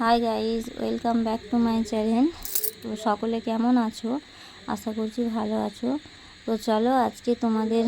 Hi guys welcome back to my channel তো সকলে কেমন আছো? আশা করছি ভালো আছো। তো চলো আজকে তোমাদের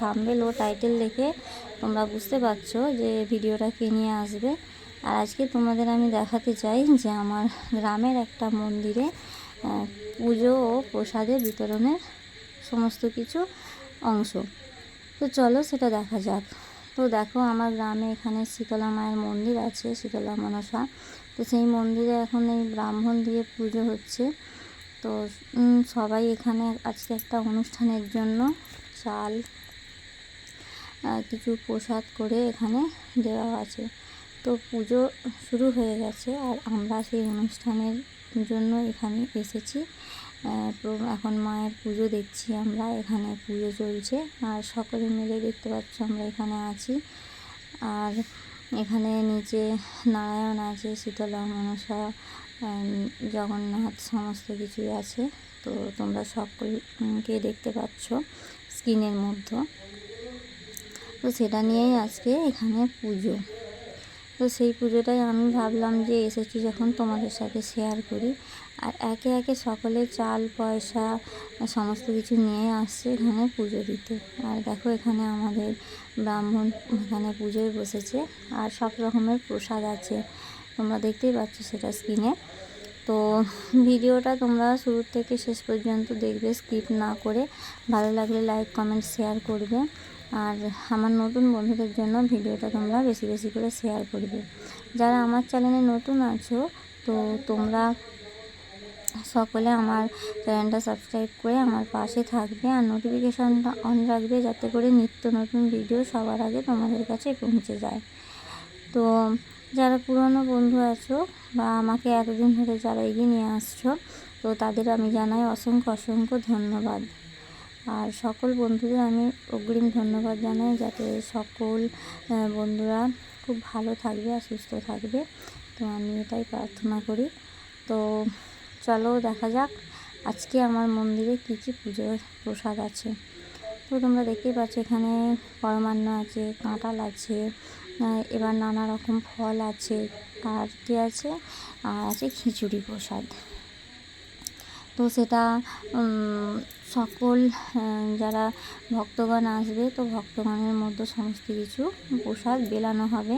থাম্বেল ও টাইটেল দেখে তোমরা বুঝতে পারছ যে ভিডিওটা কে নিয়ে আসবে। আর আজকে তোমাদের আমি দেখাতে চাই যে আমার গ্রামের একটা মন্দিরে পুজো ও প্রসাদের বিতরণের সমস্ত কিছু অংশ। তো চলো সেটা দেখা যাক। তো দেখো আমার গ্রামে এখানে শীতলা মায়ের মন্দির আছে, শীতলা মনসা। তো সেই মন্দিরে এখন এই ব্রাহ্মণ দিয়ে পুজো হচ্ছে। তো সবাই এখানে আজকে একটা অনুষ্ঠানের জন্য চাল কিছু প্রসাদ করে এখানে দেওয়া আছে। তো পুজো শুরু হয়ে গেছে আর আমরা সেই অনুষ্ঠানের জন্য এখানে এসেছি। এখন মায়ের পুজো দেখছি আমরা, এখানে পুজো চলছে। আর সকলে মিলে দেখতে পাচ্ছ আমরা এখানে আছি। আর এখানে নিচে নারায়ণ আছে, শীতলা মনসা জগন্নাথ, সমস্ত কিছুই আছে। তো তোমরা সকলকে দেখতে পাচ্ছ স্ক্রিনের মধ্যে। তো সেটা নিয়েই আজকে এখানে পুজো। তো সেই পুজোটাই আমি ভাবলাম যে এসেছি যখন তোমাদের সাথে শেয়ার করি। আর একে একে সকলে চাল, পয়সা, সমস্ত কিছু নিয়ে আসছে এখানে পুজো দিতে। আর দেখো এখানে আমাদের ব্রাহ্মণ এখানে পুজোয় বসেছে আর সব রকমের প্রসাদ আছে। তোমরা দেখতেই পাচ্ছ সেটা স্ক্রিনে তো ভিডিওটা তোমরা শুরু থেকে শেষ পর্যন্ত দেখবে স্কিপ না করে। ভালো লাগলে লাইক কমেন্ট শেয়ার করবে। আর আমার নতুন বন্ধুদের জন্য ভিডিওটা তোমরা বেশি বেশি করে শেয়ার করবে। যারা আমার চ্যানেলে নতুন আছো, তো তোমরা সকলে আমার চ্যানেলটা সাবস্ক্রাইব করে আমার পাশে থাকবে আর নোটিফিকেশানটা অন রাখবে যাতে করে নিত্য নতুন ভিডিও সবার আগে তোমাদের কাছে পৌঁছে যায়। তো যারা পুরনো বন্ধু আছো বা আমাকে এতদিন ধরে যারা এগিয়ে নিয়ে আসছো, তো তাদের আমি জানাই অসংখ্য অসংখ্য ধন্যবাদ। আর সকল বন্ধুদের আমি অগ্রিম ধন্যবাদ জানাই যাতে সকল বন্ধুরা খুব ভালো থাকবে আর সুস্থ থাকবে। তো আমি এটাই প্রার্থনা করি। তো চলো দেখা যাক আজকে আমার মন্দিরে কী কী পুজোর প্রসাদ আছে। তো তোমরা দেখতেই পাচ্ছ এখানে পরমান্ন আছে, কাঁঠাল আছে এবার নানা রকম ফল আছে আর কি আছে, আর আছে খিচুড়ি প্রসাদ। তো সেটা সকল যারা ভক্তগণ আসবে, তো ভক্তগণের মধ্যে সমস্ত কিছু প্রসাদ বেলানো হবে।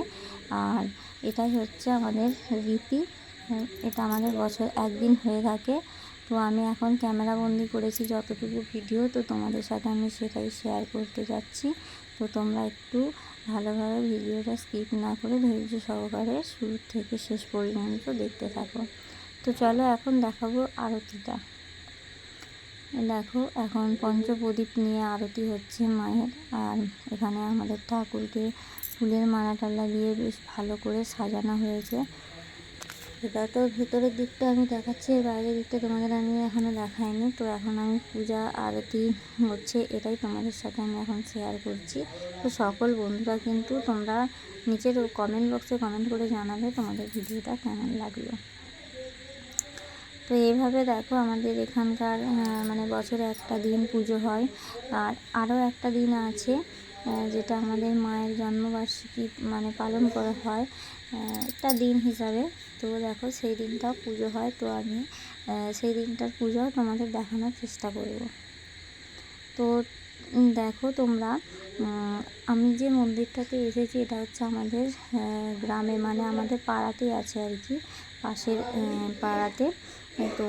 আর এটাই হচ্ছে আমাদের রীতি, এটা আমাদের বছর একদিন হয়ে থাকে। তো আমি এখন ক্যামেরা বন্দি করেছি যতটুকু ভিডিও, তো তোমাদের সাথে আমি সেটাই শেয়ার করতে যাচ্ছি। তো তোমরা একটু ভালোভাবে ভিডিওটা স্কিপ না করে ধৈর্য সহকারে শুরু থেকে শেষ পর্যন্ত দেখতে থাকো। তো চলো এখন দেখাবো আরতিটা। দেখো, এখন পঞ্চপ্রদীপ নিয়ে আরতি হচ্ছে মায়ের। আর এখানে আমাদের ঠাকুরকে ফুলের মালা টালা দিয়ে বেশ ভালো করে সাজানো হয়েছে। এটা তো ভেতরের দিকটা আমি দেখাচ্ছি বাইরের দিকটা তোমাদের আমি এখনও দেখাইনি। তো এখন আমি পূজা, আরতি হচ্ছে, এটাই তোমাদের সাথে আমি এখন শেয়ার করছি। তো সকল বন্ধুরা কিন্তু তোমরা নিচের কমেন্ট বক্সে কমেন্ট করে জানাবে তোমাদের ভিডিওটা কেমন লাগল। তো এইভাবে দেখো আমাদের এখানকার মানে বছরে একটা দিন পুজো হয়। আর আরও একটা দিন আছে যেটা আমাদের মায়ের জন্মবার্ষিকী মানে পালন করা হয় একটা দিন হিসাবে। তো দেখো সেই দিনটাও পুজো হয়, তো আমি সেই দিনটার পুজোও তোমাদের দেখানোর চেষ্টা করব। তো দেখো তোমরা আমি যে মন্দিরটাতে এসেছি এটা হচ্ছে আমাদের গ্রামে মানে আমাদের পাড়াতেই আছে আর কি, পাশের পাড়াতে। তো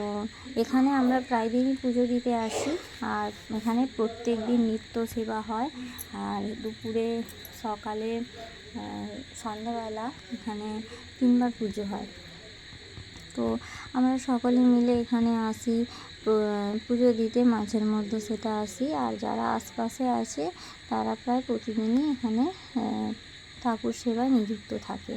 এখানে আমরা প্রায় দিনই পুজো দিতে আসি আর এখানে প্রত্যেক দিন নিত্য সেবা হয়। আর দুপুরে সকালে সন্ধ্যাবেলা এখানে তিনবার পুজো হয়। তো আমরা সকলে মিলে এখানে আসি পুজো দিতে, মাঝের মধ্যে সেটা আসি। আর যারা আশপাশে আছে তারা প্রায় প্রতিদিনই এখানে ঠাকুর সেবায় নিযুক্ত থাকে।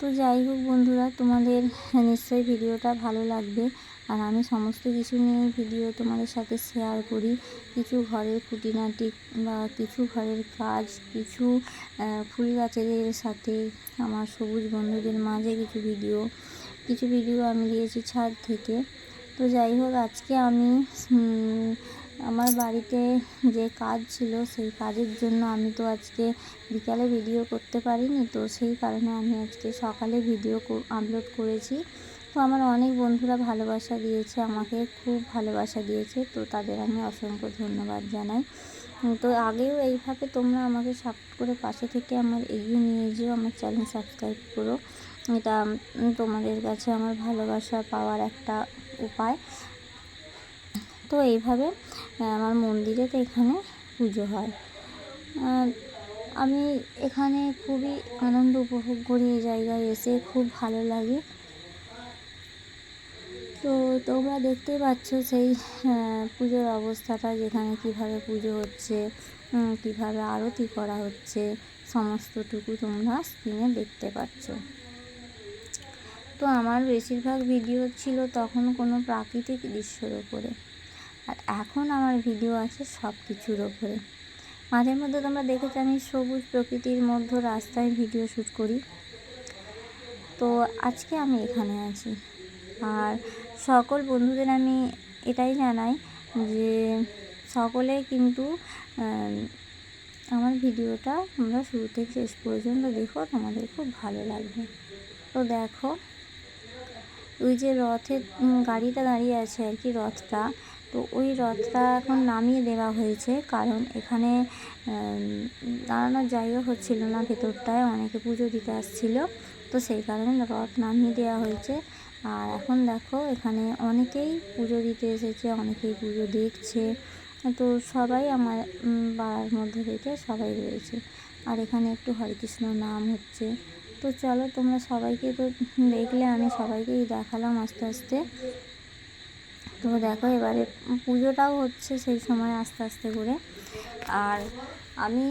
তো যাই হোক বন্ধুরা, তোমাদের নিশ্চয়ই ভিডিওটা ভালো লাগবে। আর আমি সমস্ত কিছু নিয়ে ভিডিও তোমাদের সাথে শেয়ার করি। কিছু ঘরের খুঁটিনাটি বা কিছু ঘরের কাজ, কিছু ফুল গাছের সাথে আমার সবুজ বন্ধুদের মাঝে কিছু ভিডিও কিছু ভিডিও আমি দিয়েছি ছাদ থেকে। তো যাই হোক, আজকে আমি আমার বাড়িতে যে কাজ ছিল সেই কাজের জন্য আমি তো আজকে বিকালে ভিডিও করতে পারিনি, তো সেই কারণে আমি আজকে সকালে ভিডিও আপলোড করেছি। তো আমার অনেক বন্ধুরা ভালোবাসা দিয়েছে, আমাকে খুব ভালোবাসা দিয়েছে, তো তাদের আমি অসংখ্য ধন্যবাদ জানাই। তো আগেও এইভাবে তোমরা আমাকে সাপোর্ট করে পাশে থেকে আমার এগিয়ে নিয়ে যেও, আমার চ্যানেল সাবস্ক্রাইব করো। এটা তোমাদের কাছে আমার ভালোবাসা পাওয়ার একটা উপায়। তো এইভাবে আমার মন্দিরে তো এখানে পুজো হয়। আমি এখানে খুবই আনন্দ উপভোগ করি এই জায়গায় এসে, খুব ভালো লাগে। তো তোমরা দেখতেই পাচ্ছ সেই পুজোর অবস্থাটা, যেখানে কীভাবে পুজো হচ্ছে কীভাবে আরতি করা হচ্ছে, সমস্তটুকু তোমরা স্ক্রিনে দেখতে পাচ্ছ। তো আমার বেশিরভাগ ভিডিও ছিল তখন কোনো প্রাকৃতিক দৃশ্যের ওপরে আর এখন আমার ভিডিও আছে সব কিছুর ওপরে। মাঝে মধ্যে তোমরা দেখেছ আমি সবুজ প্রকৃতির মধ্যে রাস্তায় ভিডিও শ্যুট করি। তো আজকে আমি এখানে আছি। আর সকল বন্ধুদের আমি এটাই জানাই যে সকলে কিন্তু আমার ভিডিওটা তোমরা শুরু থেকে শেষ পর্যন্ত দেখো, তোমাদের খুব ভালো লাগবে। তো দেখো, ওই যে রথের গাড়িটা দাঁড়িয়ে আছে আর কি রথটা। তো ওই রথটা এখন নামিয়ে দেওয়া হয়েছে। কারণ এখানে দাঁড়ানোর জায়গা হচ্ছিল না, ভেতরটায় অনেকে পুজো দিতে আসছিল। তো সেই কারণে রথ নামিয়ে দেওয়া হয়েছে। আর এখন দেখো, এখানে অনেকেই পুজো দিতে এসেছে, অনেকেই পুজো দেখছে। তো সবাই আমার পাড়ার মধ্যে থেকে সবাই রয়েছে। আর এখানে একটু হরেকৃষ্ণ নাম হচ্ছে। তো চলো তোমরা সবাইকে তো দেখলে, আমি সবাইকেই দেখালাম আস্তে আস্তে। তো দেখো এবারে পুজোটাও হচ্ছে সেই সময় আস্তে আস্তে করে। আর আমি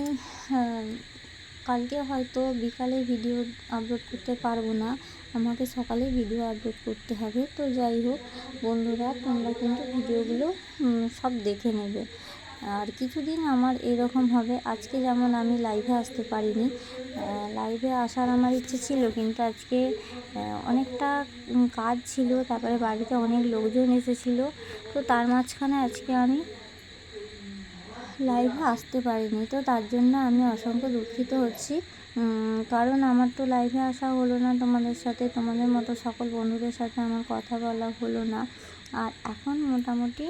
কালকে হয়তো বিকালে ভিডিও আপলোড করতে পারব না। আমাকে সকালে ভিডিও আপলোড করতে হবে। তো যাই হোক, বন্ধুরা, তোমরা কিন্তু ভিডিওগুলো সব দেখে নেবে। আর কিছুদিন আমার এরকম হবে। আজকে যেমন আমি লাইভে আসতে পারিনি লাইভে আসার আমার ইচ্ছে ছিল, কিন্তু আজকে অনেকটা কাজ ছিল, তারপরে বাড়িতে অনেক লোকজন এসেছিল, তো তার মাঝখানে আজকে আমি লাইভে আসতে পারিনি। তো তার জন্য আমি অসংখ্য দুঃখিত হচ্ছি। কারণ আমার তো লাইভে আসা হলো না, তোমাদের সাথে, তোমাদের মতো সকল বন্ধুদের সাথে আমার কথা বলা হলো না। আর এখন মোটামুটি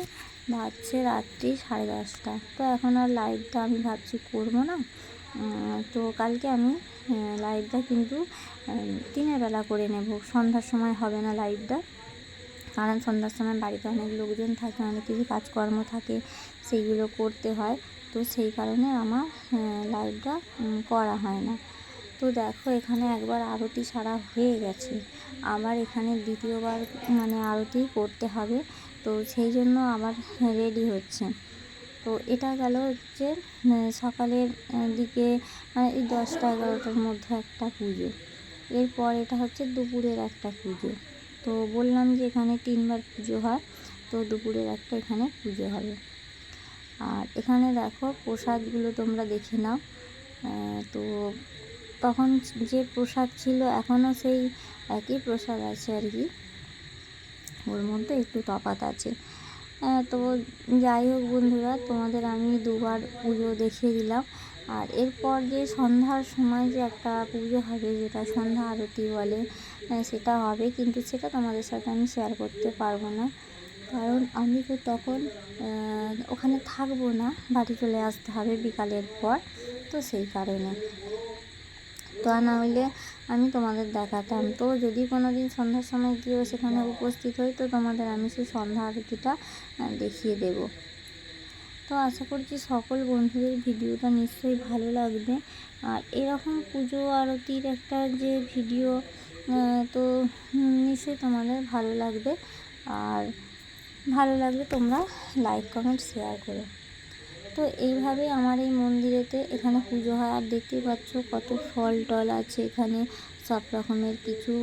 বাজছে রাত্রি সাড়ে দশটা। তো এখন আর লাইভটা আমি ভাবছি করব না। তো কালকে আমি লাইভটা কিন্তু দিনের বেলা করে নেব। সন্ধ্যার সময় হবে না লাইভটা কারণ সন্ধ্যার সময় বাড়িতে অনেক লোকজন থাকে, অনেক কিছু কাজকর্ম থাকে, সেইগুলো করতে হয়। তো সেই কারণে আমার লাইভটা করা হয় না। তো দেখো, এখানে একবার আরতি সারা হয়ে গেছে। আবার এখানে দ্বিতীয়বার মানে আরতি করতে হবে। তো সেই জন্য আবার রেডি হচ্ছে। তো এটা গেল হচ্ছে সকালের দিকে মানে এই দশটা এগারোটার মধ্যে একটা পুজো। এরপর এটা হচ্ছে দুপুরের একটা পুজো। তো বললাম যে এখানে তিনবার পুজো হয়, তো দুপুরের একটা এখানে পুজো হবে। আর এখানে দেখো প্রসাদগুলো তোমরা দেখে নাও। তো তখন যে প্রসাদ ছিল এখনও সেই একই প্রসাদ আছে আর কি। ওর মধ্যে একটু তফাৎ আছে। তো যাই হোক বন্ধুরা, তোমাদের আমি দুবার পুজো দেখিয়ে দিলাম। আর এরপর যে সন্ধ্যার সময় যে একটা পুজো হবে, যেটা সন্ধ্যা আরতি বলে সেটা হবে। কিন্তু সেটা তোমাদের সাথে আমি শেয়ার করতে পারব না। কারণ আমি তো তখন ওখানে থাকব না, বাড়ি চলে আসতে হবে বিকালের পর, তো সেই কারণে। তো আর না হলে আমি তোমাদের দেখাতাম। তো যদি কোনো দিন সন্ধ্যার সময় গিয়েও সেখানে উপস্থিত হই, তো তোমাদের আমি সেই সন্ধ্যা আরতিটা দেখিয়ে দেব। তো আশা করছি সকল বন্ধুদের ভিডিওটা নিশ্চয়ই ভালো লাগবে। আর এরকম পুজো আরতির একটা যে ভিডিও তো নিশ্চয়ই তোমাদের ভালো লাগবে। আর ভালো লাগলে তোমরা লাইক কমেন্ট শেয়ার করো। তো এইভাবে আমার এই মন্দিরেতে এখানে পুজো হয়। আর দেখতেই পাচ্ছ কত ফল টল আছে এখানে। সব রকমের কিছু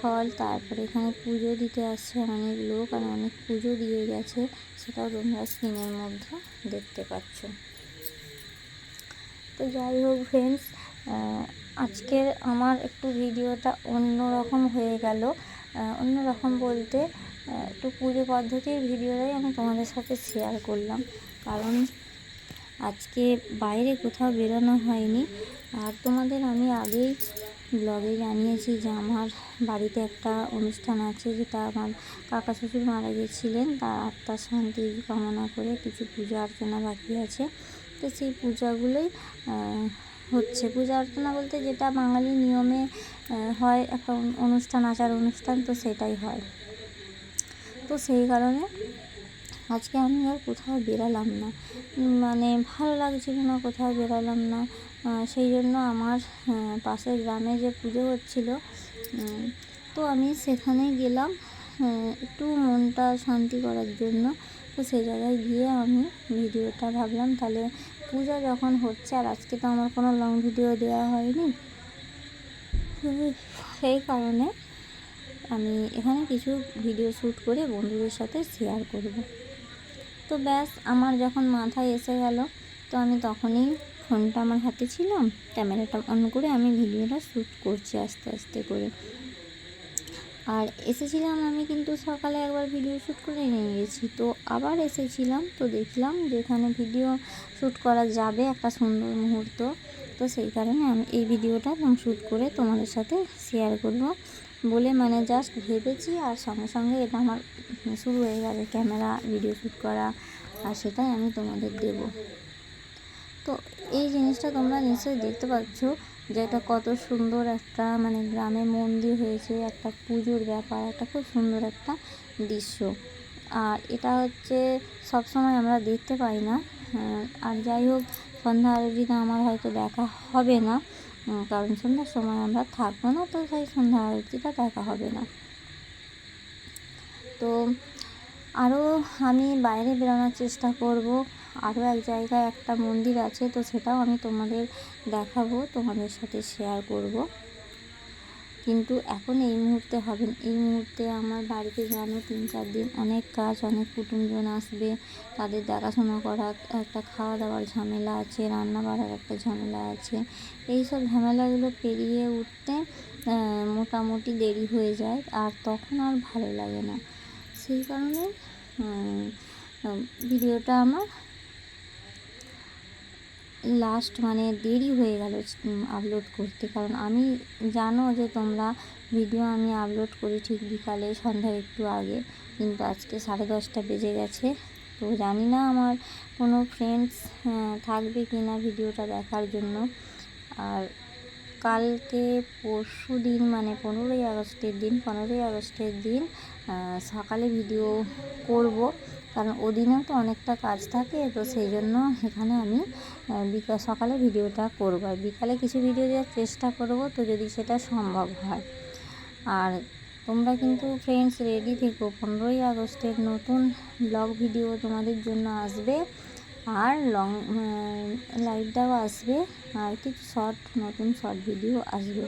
ফল। তারপরে এখানে পুজো দিতে আসছে অনেক লোক আর অনেক পুজো দিয়ে গেছে। সেটাও তোমরা স্ক্রিনের মধ্যে দেখতে পাচ্ছ। তো যাই হোক ফ্রেন্ডস আজকের আমার একটু ভিডিওটা অন্য রকম হয়ে গেল। অন্য রকম বলতে একটু পুজো পদ্ধতির ভিডিওটাই আমি তোমাদের সাথে শেয়ার করলাম। কারণ আজকে বাইরে কোথাও বেরোনো হয়নি। আর তোমাদের আমি আগেই ব্লগে জানিয়েছি যে আমার বাড়িতে একটা অনুষ্ঠান আছে যেটা আমার কাকা শ্বশুর মারা গেছিলেন, তার আত্মার শান্তি কামনা করে কিছু পূজা অর্চনা বাকি আছে। তো সেই পূজাগুলোই হচ্ছে। পূজা অর্চনা বলতে যেটা বাঙালি নিয়মে হয় একটা অনুষ্ঠান, আচার অনুষ্ঠান তো সেটাই হয়। তো সেই কারণে আজকে আমি আর কোথাও বেরালাম না। মানে ভালো লাগছিল না কোথাও বেরালাম না। সেই জন্য আমার পাশের গ্রামে যে পুজো হচ্ছিল তো আমি সেখানে গেলাম একটু মনটা শান্তি করার জন্য। তো সেই জায়গায় গিয়ে আমি ভিডিওটা ভাবলাম, তাহলে পূজা যখন হচ্ছে, আর আজকে তো আমার কোনো লং ভিডিও দেওয়া হয়নি সেই কারণে আমি এখানে কিছু ভিডিও শ্যুট করে বন্ধুদের সাথে শেয়ার করব। তো ব্যাস, আমার যখন মাথায় এসে গেল, তো আমি তখনই ফোনটা আমার হাতে ছিল, ক্যামেরাটা অন করে আমি ভিডিওটা শ্যুট করছি আস্তে আস্তে করে। আর এসেছিলাম আমি কিন্তু সকালে একবার ভিডিও শ্যুট করে নিয়ে গেছি, তো আবার এসেছিলাম, তো দেখলাম যে এখানে ভিডিও শ্যুট করা যাবে একটা সুন্দর মুহূর্ত, তো সেই কারণে আমি এই ভিডিওটা শ্যুট করে তোমাদের সাথে শেয়ার করব। বলে মানে জাস্ট ভেবেছি আর সঙ্গে সঙ্গে এটা আমার শুরু হয়ে গেছে ক্যামেরা ভিডিও শ্যুট করা, আর সেটাই আমি তোমাদের দেব। তো এই জিনিসটা তোমরা নিশ্চয়ই দেখতে পাচ্ছ যে এটা কত সুন্দর একটা মানে গ্রামে মন্দির হয়েছে, একটা পুজোর ব্যাপার, একটা খুব সুন্দর একটা দৃশ্য। আর এটা হচ্ছে সবসময় আমরা দেখতে পাই না। আর যাই হোক, সন্ধ্যা আরতিটা আমার হয়তো দেখা হবে না। কারণ সন্ধ্যার সময় আমরা থাকব না, তো সেই সন্ধ্যা আরতিটা দেখা হবে না। তো আরও আমি বাইরে বেরোনোর চেষ্টা করব। আরও এক জায়গায় একটা মন্দির আছে, তো সেটাও আমি তোমাদের দেখাবো, তোমাদের সাথে শেয়ার করব। কিন্তু এখন এই মুহূর্তে হবে এই মুহূর্তে আমার বাড়িতে জানো তিন চার দিন অনেক কাজ, অনেক কুটুমজন আসবে। তাদের দেখাশোনা করা একটা খাওয়া দাওয়ার ঝামেলা আছে রান্না বাড়ার একটা ঝামেলা আছে। এই সব ঝামেলাগুলো পেরিয়ে উঠতে মোটামুটি দেরি হয়ে যায় আর তখন আর ভালো লাগে না। সেই কারণে ভিডিওটা আমার লাস্ট মানে দেরি হয়ে গেল আপলোড করতে। কারণ আমি জানো যে তোমরা ভিডিও আমি আপলোড করি ঠিক বিকালে, সন্ধ্যার একটু আগে। কিন্তু আজকে সাড়ে দশটা বেজে গেছে। তো জানি না আমার কোনো ফ্রেন্ডস থাকবে কি না ভিডিওটা দেখার জন্য। আর কালকে পরশু দিন মানে পনেরোই আগস্টের দিন, পনেরোই আগস্টের দিন সকালে ভিডিও করব। কারণ ওদিনেও তো অনেকটা কাজ থাকে, তো সেই জন্য এখানে আমি বিকাল, সকালে ভিডিওটা করব। আর বিকালে কিছু ভিডিও দেওয়ার চেষ্টা করব, তো যদি সেটা সম্ভব হয়। আর তোমরা কিন্তু ফ্রেন্ডস রেডি থেকো, পনেরোই আগস্টের নতুন ব্লগ ভিডিও তোমাদের জন্য আসবে। আর লং লাইভটাও আসবে। আর কিছু শর্ট নতুন শর্ট ভিডিও আসবে।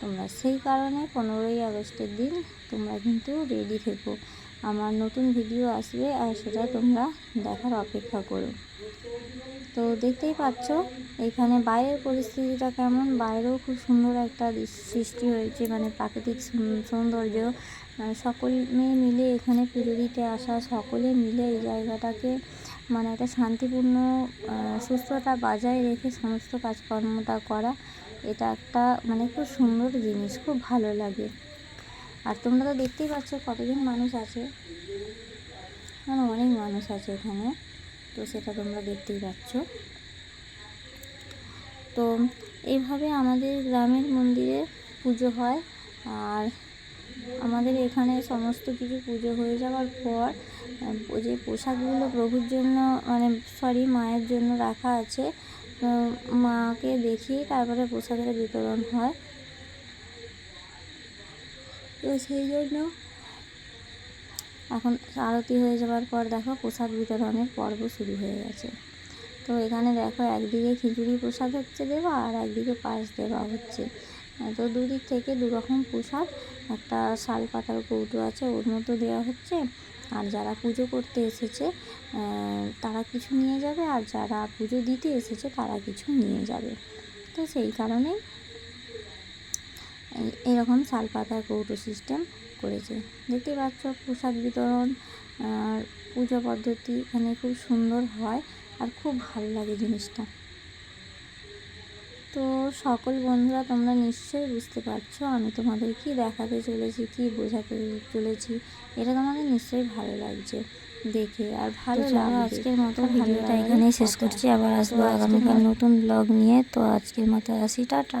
তোমরা সেই কারণে পনেরোই আগস্টের দিন তোমরা কিন্তু রেডি থেকো। আমার নতুন ভিডিও আসবে আর সেটা তোমরা দেখার অপেক্ষা করো। তো দেখতেই পাচ্ছ, এখানে বাইরের পরিস্থিতিটা কেমন? বাইরেও খুব সুন্দর একটা সৃষ্টি হয়েছে মানে প্রাকৃতিক সৌন্দর্য। সকলে মিলে এখানে পুজো দিতে আসা, সকলে মিলে এই জায়গাটাকে মানে একটা শান্তিপূর্ণ সুস্থতা বজায় রেখে সমস্ত কাজকর্মটা করা, এটা একটা মানে খুব সুন্দর জিনিস, খুব ভালো লাগে। আর তোমরা তো দেখতেই পাচ্ছ কতজন মানুষ আছে। মানে অনেক মানুষ আছে এখানে, তো সেটা তোমরা দেখতেই পাচ্ছ। তো এইভাবে আমাদের গ্রামের মন্দিরে পুজো হয়, আর আমাদের এখানে সমস্ত কিছু পুজো হয়ে যাওয়ার পর যে পোশাকগুলো প্রভুর জন্য মানে সরি মায়ের জন্য রাখা আছে মাকে দেখিয়ে তারপরে প্রসাদের বিতরণ হয়। তো সেই জন্য এখন আরতি হয়ে যাওয়ার পর দেখো প্রসাদ বিতরণের পর্ব শুরু হয়ে গেছে। তো এখানে দেখো একদিকে খিচুড়ি প্রসাদ হচ্ছে দেওয়া আর একদিকে পায়েস দেওয়া হচ্ছে। তো দুদিক থেকে দুরকম প্রসাদ, একটা শাল পাতার কৌটো আছে ওর মতো দেওয়া হচ্ছে। আর যারা পুজো করতে এসেছে তারা কিছু নিয়ে যাবে আর যারা পুজো দিতে এসেছে, তারা কিছু নিয়ে যাবে। তো সেই কারণেই এরকম শাল পাতার কৌটো সিস্টেম করেছে। দেখতে পাচ্ছ প্রসাদ বিতরণ আর পুজো পদ্ধতি এখানে খুব সুন্দর হয় আর খুব ভালো লাগে জিনিসটা। তো সকল বন্ধুরা তোমরা নিশ্চয়ই বুঝতে পারছ আমি তোমাদের কি দেখাতে চলেছি কি বোঝাতে চলেছি এটা তোমাদের নিশ্চয়ই ভালো লাগছে দেখে। আর ভালো আজকের মতো ভিডিওটা এখানেই শেষ করছি আবার আসব আগামীকাল নতুন ব্লগ নিয়ে। তো আজকের মতো আসি টাটা।